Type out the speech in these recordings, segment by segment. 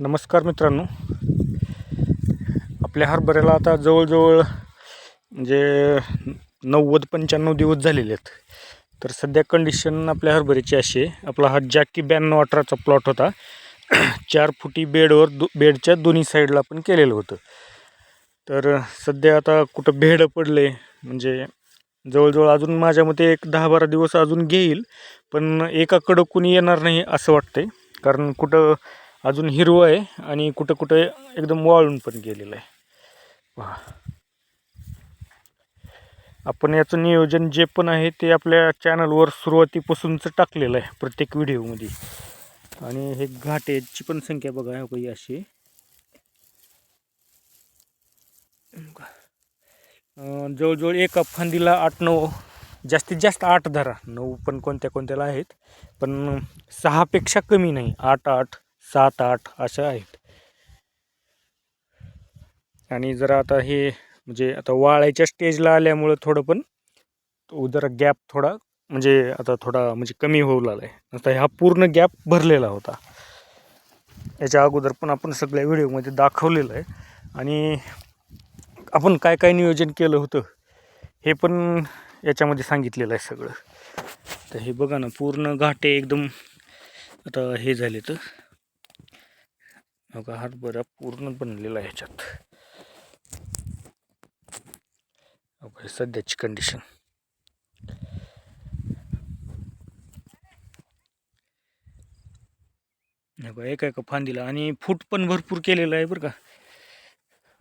नमस्कार मित्रांनो. आपल्या हरभऱ्याला आता जवळजवळ म्हणजे नव्वद पंच्याण्णव दिवस झालेले आहेत. तर सध्या कंडिशन आपल्या हरभऱ्याची अशी आहे. आपला हा जॅकी ब्याण्णव अठराचा प्लॉट होता. चार फुटी बेडवर दो बेडच्या दोन्ही साईडला आपण केलेलं होतं. तर सध्या आता कुठं भेडं पडले म्हणजे जवळजवळ अजून माझ्या मते एक दहा बारा दिवस अजून घेईल पण एकाकडं कुणी येणार नाही असं वाटतंय. कारण कुठं अजून हिरवं आहे आणि कुठं कुठं एकदम वाळून पण गेलेलं आहे. पहा. आपण याचं नियोजन जे पण आहे ते आपल्या चॅनलवर सुरुवातीपासूनच टाकलेलं आहे प्रत्येक व्हिडिओमध्ये. आणि हे घाटेची पण संख्या बघा हो काही अशी. जवळजवळ एका फांदीला आठ नऊ जास्तीत जास्त आठ धरा. नऊ पण कोणत्या कोणत्याला आहेत पण सहापेक्षा कमी नाही. आठ आठ सात आठ अशा आहेत. आणि जरा आता हे म्हणजे आता वाळायच्या स्टेजला आल्यामुळं थोडं पण जरा गॅप थोडा म्हणजे आता थोडा म्हणजे कमी होऊ लागला आहे आता हा पूर्ण गॅप भरलेला होता. याच्या अगोदर पण आपण सगळ्या व्हिडिओमध्ये दाखवलेलं आहे. आणि आपण काय काय नियोजन केलं होतं हे पण याच्यामध्ये सांगितलेलं आहे सगळं. तर हे बघा ना पूर्ण घाटे एकदम आता हे झाले तर बघा हरभरा पूर्ण बनलेला आहे ह्याच्यात. सध्याची कंडिशन एका एका फांदीला आणि फूट पण भरपूर केलेलं आहे बरं का.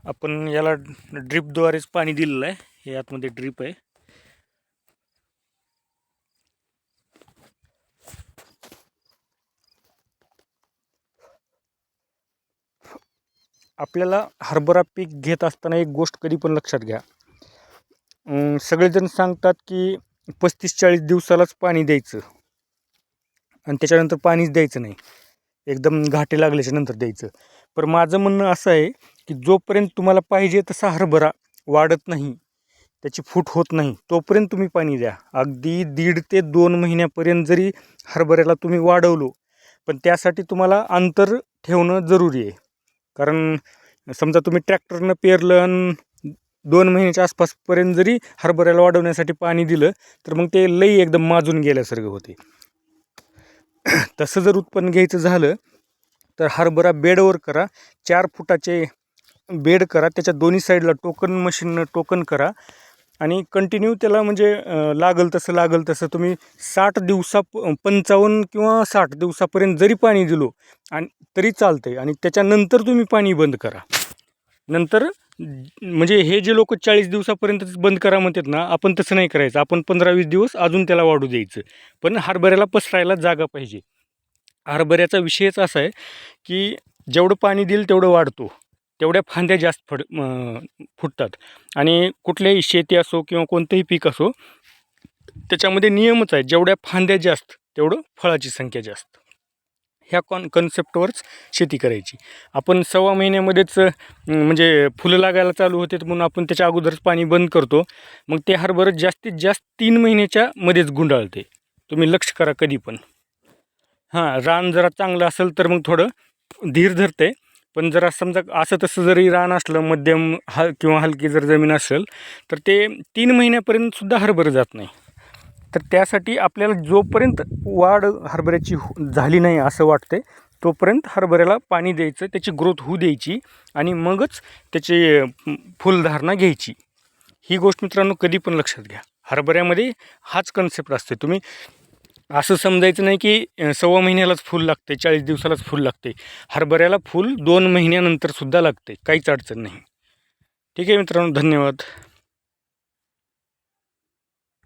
आपण याला ड्रिपद्वारेच पाणी दिलेलं आहे. हे आतमध्ये ड्रीप आहे. आपल्याला हरभरा पीक घेत असताना एक गोष्ट कधी पण लक्षात घ्या. सगळेजण सांगतात की पस्तीस चाळीस दिवसालाच पाणी द्यायचं. आणि त्याच्यानंतर पाणीच द्यायचं नाही. एकदम घाटे लागल्याच्या नंतर द्यायचं. पण माझं म्हणणं असं आहे की जोपर्यंत तुम्हाला पाहिजे तसा हरभरा वाढत नाही त्याची फूट होत नाही तोपर्यंत तुम्ही पाणी द्या. अगदी दीड ते दोन महिन्यापर्यंत जरी हरभऱ्याला तुम्ही वाढवलो पण त्यासाठी तुम्हाला अंतर ठेवणं जरुरी आहे. कारण समजा तुम्ही ट्रॅक्टरनं पेरलं आणि दोन महिन्याच्या आसपासपर्यंत जरी हरभऱ्याला वाढवण्यासाठी पाणी दिलं तर मग ते लई एकदम माजून गेल्यासारखं होते. तसं जर उत्पन्न घ्यायचं झालं तर हरभरा बेडवर करा चार फुटाचे बेड करा त्याच्या दोन्ही साईडला टोकन मशीननं टोकन करा आणि कंटिन्यू त्याला म्हणजे लागल तसं लागल तसं तुम्ही साठ दिवसा पंचावन्न किंवा साठ दिवसापर्यंत जरी पाणी दिलो आणि तरी चालतंय आणि त्याच्यानंतर तुम्ही पाणी बंद करा. नंतर म्हणजे हे जे लोक चाळीस दिवसापर्यंत बंद करा म्हणतात ना आपण तसं नाही करायचं. आपण पंधरा वीस दिवस अजून त्याला वाढू द्यायचं. पण हरभऱ्याला पसरायला जागा पाहिजे. हरभऱ्याचा विषयच असा आहे की जेवढं पाणी देईल तेवढं वाढतो. तेवढ्या फांद्या जास्त फड फुटतात. आणि कुठल्याही शेती असो किंवा कोणतंही पीक असो त्याच्यामध्ये नियमच आहे. जेवढ्या फांद्या जास्त तेवढं फळाची संख्या जास्त. ह्या कॉन कन्सेप्टवरच शेती करायची. आपण सव्वा महिन्यामध्येच म्हणजे फुलं लागायला चालू होते म्हणून आपण त्याच्या अगोदरच पाणी बंद करतो. मग ते हरभरं जास्तीत जास्त तीन महिन्याच्या मध्येच गुंडाळते. तुम्ही लक्ष करा कधी पण. हां रान जरा चांगलं असेल तर मग थोडं धीर धरते. पण जरा समजा असं तसं जरी रान असलं मध्यम हल किंवा हलकी जर जमीन असेल तर ते तीन महिन्यापर्यंत सुद्धा हरभरं जात नाही. तर त्यासाठी आपल्याला जोपर्यंत वाढ हरभऱ्याची हो- झाली नाही असं वाटते तोपर्यंत हरभऱ्याला पाणी द्यायचं त्याची ग्रोथ होऊ द्यायची आणि मगच त्याची फुलधारणा घ्यायची. ही गोष्ट मित्रांनो कधी पण लक्षात घ्या. हरभऱ्यामध्ये हाच कन्सेप्ट असते तुम्ही असं समजायचं नाही की सव्वा महिन्यालाच फूल लागते चाळीस दिवसालाच फूल लागते हरभऱ्याला फूल दोन महिन्यानंतरसुद्धा लागते काहीच अडचण नाही. ठीक आहे मित्रांनो धन्यवाद.